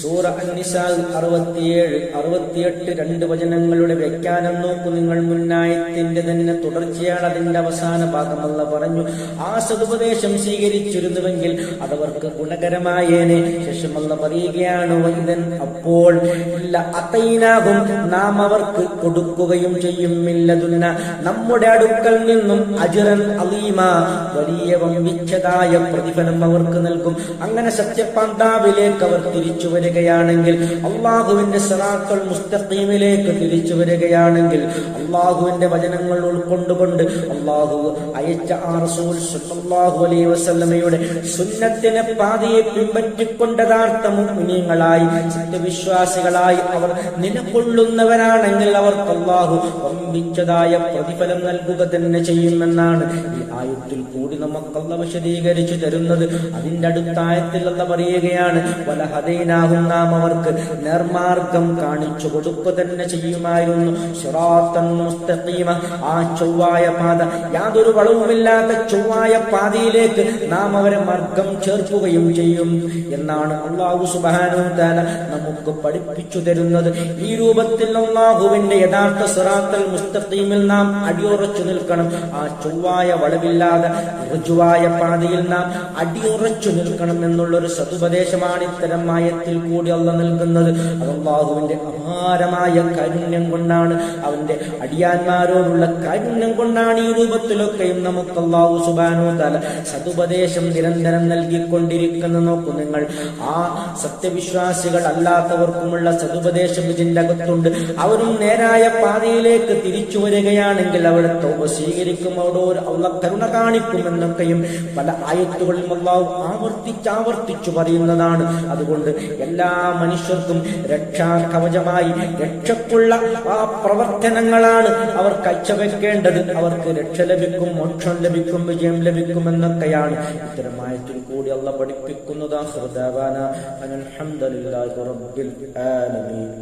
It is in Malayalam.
സൂറ അന്നിസാൽ അറുപത്തിയേഴ് അറുപത്തിയെട്ട് രണ്ട് വചനങ്ങളുടെ വ്യാഖ്യാനം നോക്കു. നിങ്ങൾ മുന്നായത്തിന്റെ തന്നെ തുടർച്ചയാണ് അതിന്റെ അവസാന ഭാഗമല്ല പറഞ്ഞു. ആ സതുപദേശം സ്വീകരിച്ചിരുന്നുവെങ്കിൽ അതവർക്ക് ഗുണകരമായേനെ. ശേഷമല്ല പറയുകയാണ് വൈദൻ അപ്പോൾ ഇല്ല അത്തൈനാകും. നാം അവർക്ക് കൊടുക്കുകയും ചെയ്യും ഇല്ലതുന്ന നമ്മുടെ അടുക്കൽ നിന്നും അജിറൻ അലീമ വലിയ വമ്പിച്ചതായ പ്രതിഫലം അവർക്ക് നൽകും. അങ്ങനെ സത്യപാന്താവിലേക്ക് അവർ തിരിച്ചു വരികയാണെങ്കിൽ അള്ളാഹുവിന്റെ സറാക്കൾ മുസ്തഖീമിലേക്ക് തിരിച്ചു വരികയാണെങ്കിൽ അള്ളാഹുവിന്റെ വചനങ്ങൾ ഉൾക്കൊണ്ടുകൊണ്ട് അള്ളാഹു അയച്ച ആ റസൂൽ സുല്ലാഹു അലൈ വസല്ലമയുടെ സുന്നത്തിനെ പാതയെ പിൻപറ്റിക്കൊണ്ട് യഥാർത്ഥ മുഅ്മിനീങ്ങളായി സത്യവിശ്വാസികളായി അവർ നിലകൊള്ളുന്നവരാണെങ്കിൽ അവർക്ക് അള്ളാഹു വമ്പിച്ചതായ പ്രതിഫലം നൽകുക തന്നെ ചെയ്യുമെന്നാണ് ഈ ആയത്തിൽ കൂടി നമുക്കല്ല വിശദീകരിച്ചു തരുന്നത്. അതിന്റെ അടുത്തായത്തിൽ അല്ല പറയുകയാണ് വലഹദൈനാകും നാം അവർക്ക് നേർമാർഗം കാണിച്ചു കൊടുക്കുക തന്നെ ചെയ്യുമായിരുന്നു. ആ ചൊവ്വായ പാത യാതൊരു വളവുമില്ലാത്ത ചൊവ്വായ പാതയിലേക്ക് നാം അവരെ മാർഗം ചേർക്കുകയും ചെയ്യും. എന്നാണ് അള്ളാഹു സുബാനു താല നമുക്ക് പഠിപ്പിച്ചു തരുന്നത്. ഈ രൂപത്തിൽ അള്ളാഹുവിന്റെ യഥാർത്ഥ സിറാത്തൽ മുസ്തഖീമിൽ നാം അടിയുറച്ചു നിൽക്കണം. ആ ചൊവ്വായ വളവില്ലാതെ ഋജുവായ പാതയിൽ നാം അടിയുറച്ചു നിൽക്കണം എന്നുള്ളൊരു സതുപദേശമാണ് ഇത്തരം ആയത്തിൽ കൂടി അല്ല നൽകുന്നത് അത് അള്ളാഹുവിന്റെ അപാരമായ കാരുണ്യം കൊണ്ടാണ് അവന്റെ അടിയാന്മാരോടുള്ള കാരുണ്യം കൊണ്ടാണ് ഈ രൂപത്തിലൊക്കെയും നമുക്ക് അള്ളാഹു സുബാനോ തല സതുപദേശം നിരന്തരം നൽകിക്കൊണ്ടിരിക്കുന്ന നോക്കൂ നിങ്ങൾ ആ സത്യവിശ്വാസികൾ അല്ലാത്തവർക്കുമുള്ള സതുപദേശം ഇതിന്റെ അകത്തുണ്ട്. അവരും നേരായ പാതയിലേക്ക് തിരിച്ചു വരികയാണെങ്കിൽ അവിടെ തോപ സ്വീകരിക്കും അവിടെ അള്ള കരുണ കാണിക്കുമെന്നൊക്കെയും പല ആയത്തുകളിലും അള്ളാഹു ആവർത്തിച്ച് ആവർത്തിച്ചു പറയുന്നതാണ്. അതുകൊണ്ട് എല്ലാ മനുഷ്യർക്കും രക്ഷാ കവചമായി രക്ഷക്കുള്ള ആ പ്രവർത്തനങ്ങളാണ് അവർ കാഴ്ചവെക്കേണ്ടത്. അവർക്ക് രക്ഷ ലഭിക്കും മോക്ഷം ലഭിക്കും വിജയം ലഭിക്കും എന്നൊക്കെയാണ് ഇത്തരം കൂടി അള്ള പഠിപ്പിക്കുന്നതാ. ശ്രദ്ധാവാനാ അലഹമുല്ലാ റബ്ബിൽ ആലമീൻ.